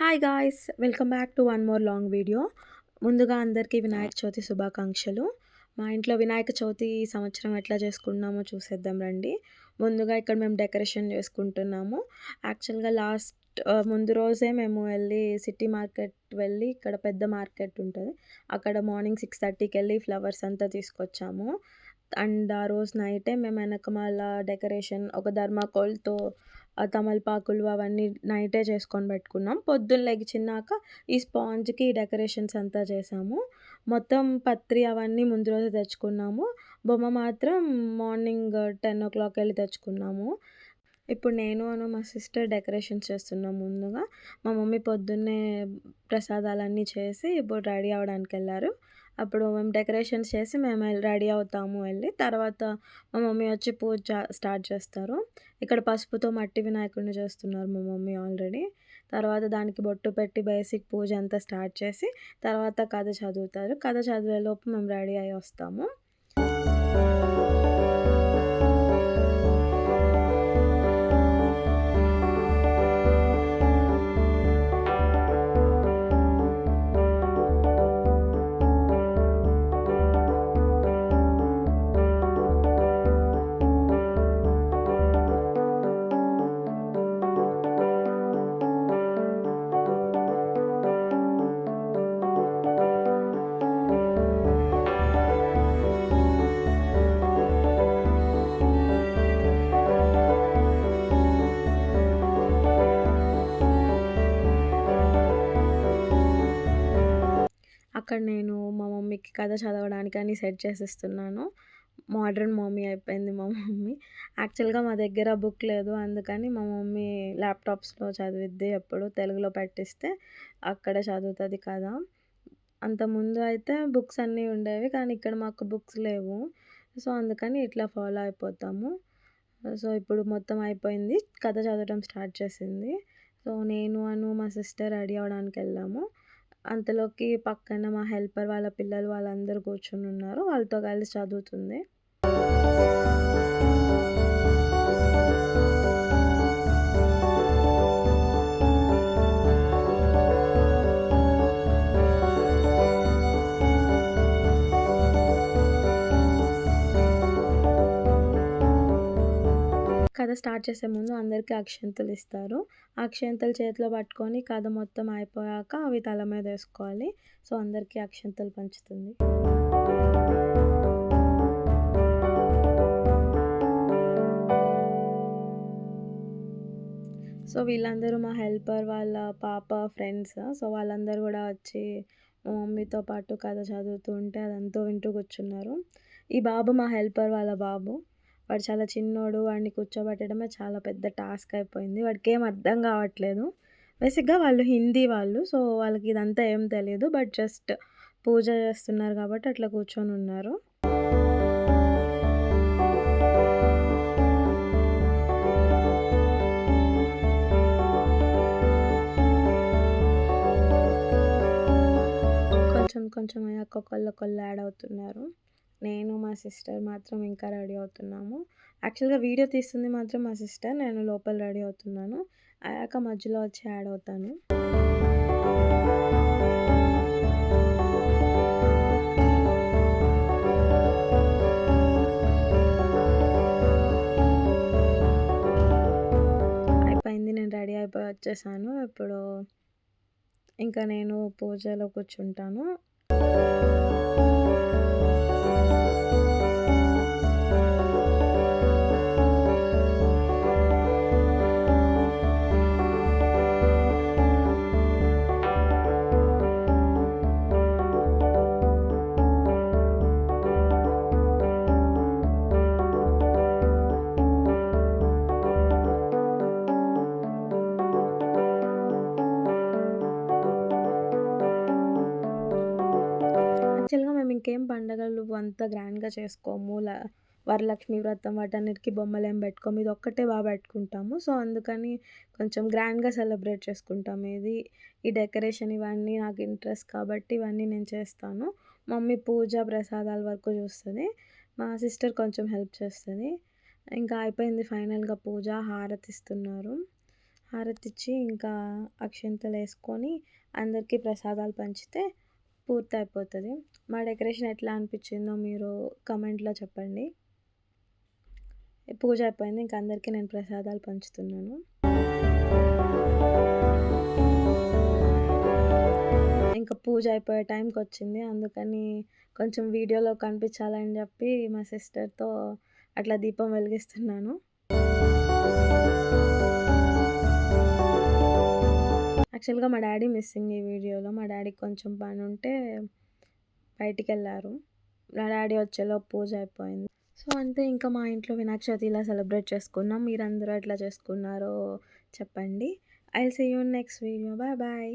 Hi guys welcome back to one more long video ముందుగా అందరికీ వినాయక చవితి శుభాకాంక్షలు. మా ఇంట్లో వినాయక చవితి సంవత్సరం ఎట్లా చేసుకున్నామో చూసేద్దాం రండి. ముందుగా ఇక్కడ మేము డెకరేషన్ చేసుకుంటున్నాము. యాక్చువల్గా లాస్ట్ uh, ముందు రోజే మేము వెళ్ళి సిటీ మార్కెట్ వెళ్ళి ఇక్కడ పెద్ద మార్కెట్ ఉంటుంది. అక్కడ మార్నింగ్ సిక్స్ థర్టీకి వెళ్ళి ఫ్లవర్స్ అంతా తీసుకొచ్చాము. అండ్ ఆ రోజు నైటే మేము వెనకమాల డెకరేషన్ ఒక ధర్మాకోల్తో తమలపాకులు అవన్నీ నైటే చేసుకొని పెట్టుకున్నాం. పొద్దున్న లెగిచినాక ఈ స్పాంజ్కి డెకరేషన్స్ అంతా చేసాము. మొత్తం పత్రి అవన్నీ ముందు రోజు తెచ్చుకున్నాము. బొమ్మ మాత్రం మార్నింగ్ టెన్ ఓ క్లాక్ వెళ్ళి తెచ్చుకున్నాము. ఇప్పుడు నేను అను మా సిస్టర్ డెకరేషన్ చేస్తున్నాం ముందుగా. మా మమ్మీ పొద్దున్నే ప్రసాదాలన్నీ చేసి ఇప్పుడు రెడీ అవ్వడానికి వెళ్ళారు అప్పుడు మేము డెకరేషన్స్ చేసి మేము రెడీ అవుతాము వెళ్ళి. తర్వాత మా మమ్మీ వచ్చి పూజ స్టార్ట్ చేస్తారు. ఇక్కడ పసుపుతో మట్టి వినాయకుడిని చేస్తున్నారు మా మమ్మీ ఆల్రెడీ. తర్వాత దానికి బొట్టు పెట్టి బేసిక్ పూజ అంతా స్టార్ట్ చేసి తర్వాత కథ చదువుతారు. కథ చదివేలోపు మేము రెడీ అయ్యి వస్తాము. అక్కడ నేను మా మమ్మీకి కథ చదవడానికి అని సెట్ చేసిస్తున్నాను. మోడ్రన్ మమ్మీ అయిపోయింది మా మమ్మీ. యాక్చువల్గా మా దగ్గర బుక్ లేదు. అందుకని మా మమ్మీ ల్యాప్టాప్స్లో చదివిద్ది ఎప్పుడు. తెలుగులో పెట్టిస్తే అక్కడే చదువుతుంది కదా అంతకుముందు అయితే బుక్స్ అన్నీ ఉండేవి. కానీ ఇక్కడ మాకు బుక్స్ లేవు. సో అందుకని ఇట్లా ఫాలో అయిపోతాము. సో ఇప్పుడు మొత్తం అయిపోయింది. కథ చదవడం స్టార్ట్ చేసింది. సో నేను అను మా సిస్టర్ రెడీ అవ్వడానికి వెళ్ళాము అంతలోకి పక్కన మా హెల్పర్ వాళ్ళ పిల్లలు వాళ్ళందరూ కూర్చుని ఉన్నారు. వాళ్ళతో కలిసి చదువుతుంది. కథ స్టార్ట్ చేసే ముందు అందరికీ అక్షంతలు ఇస్తారు. అక్షంతలు చేతిలో పట్టుకొని కథ మొత్తం అయిపోయాక అవి తల మీద వేసుకోవాలి. సో అందరికీ అక్షంతలు పంచుతుంది. సో వీళ్ళందరూ మా హెల్పర్ వాళ్ళ పాప ఫ్రెండ్స్. సో వాళ్ళందరూ కూడా వచ్చి మా మమ్మీతో పాటు కథ చదువుతూ ఉంటే అదంతా వింటూ కూర్చున్నారు. ఈ బాబు మా హెల్పర్ వాళ్ళ బాబు. వాడు చాలా చిన్నోడు వాడిని కూర్చోబెట్టడమే చాలా పెద్ద టాస్క్ అయిపోయింది. వాడికి ఏం అర్థం కావట్లేదు. బేసిక్గా వాళ్ళు హిందీ వాళ్ళు సో వాళ్ళకి ఇదంతా ఏం తెలియదు బట్ జస్ట్ పూజ చేస్తున్నారు కాబట్టి అట్లా కూర్చొని ఉన్నారు. కొంచెం కొంచెం అయ్యాక ఒకళ్ళు ఒకళ్ళు యాడ్ అవుతున్నారు. నేను మా సిస్టర్ మాత్రం ఇంకా రెడీ అవుతున్నాము. యాక్చువల్గా వీడియో తీస్తుంది మాత్రం మా సిస్టర్ నేను లోపల రెడీ అవుతున్నాను. అయ్యాక మధ్యలో వచ్చి యాడ్ అవుతాను. అయిపోయింది నేను రెడీ అయిపోయి వచ్చేసాను. ఇప్పుడు ఇంకా నేను పూజలో కూర్చుంటాను. ఇంకేం పండగలు అంత గ్రాండ్గా చేసుకోము? ల వరలక్ష్మి వ్రతం వాటన్నిటికీ బొమ్మలు ఏం పెట్టుకోము? ఇది ఒక్కటే బాగా పెట్టుకుంటాము. సో అందుకని కొంచెం గ్రాండ్గా సెలబ్రేట్ చేసుకుంటాము. ఇది ఈ డెకరేషన్ ఇవన్నీ నాకు ఇంట్రెస్ట్ కాబట్టి ఇవన్నీ నేను చేస్తాను. మమ్మీ పూజ ప్రసాదాల వరకు చూస్తుంది. మా సిస్టర్ కొంచెం హెల్ప్ చేస్తుంది. ఇంకా అయిపోయింది ఫైనల్గా పూజ. హారతి ఇస్తున్నారు. హారతిచ్చి ఇంకా అక్షంతలు వేసుకొని అందరికీ ప్రసాదాలు పంచితే పూర్తయిపోతది. మా డెకరేషన్ ఎట్లా అనిపించిందో మీరు కమెంట్‌లో చెప్పండి. పూజ అయిపోయింది. ఇంక అందరికీ నేను ప్రసాదాలు పంచుతున్నాను. ఇంకా పూజ అయిపోయే టైంకి వచ్చింది అందుకని కొంచెం వీడియోలో కనిపించాలని చెప్పి మా సిస్టర్‌తో అట్లా దీపం వెలిగిస్తున్నాను. యాక్చువల్‌గా మా డాడీ మిస్సింగ్ ఈ వీడియోలో. మా డాడీకి కొంచెం పని ఉంటే బయటికి వెళ్ళారు మా డాడీ వచ్చేలో పూజ అయిపోయింది. సో, అంతే ఇంకా మా ఇంట్లో వినాయక చవితి ఇలా సెలబ్రేట్ చేసుకున్నాం. మీరందరూ ఎట్లా చేసుకున్నారో చెప్పండి. I see you next video. Bye bye.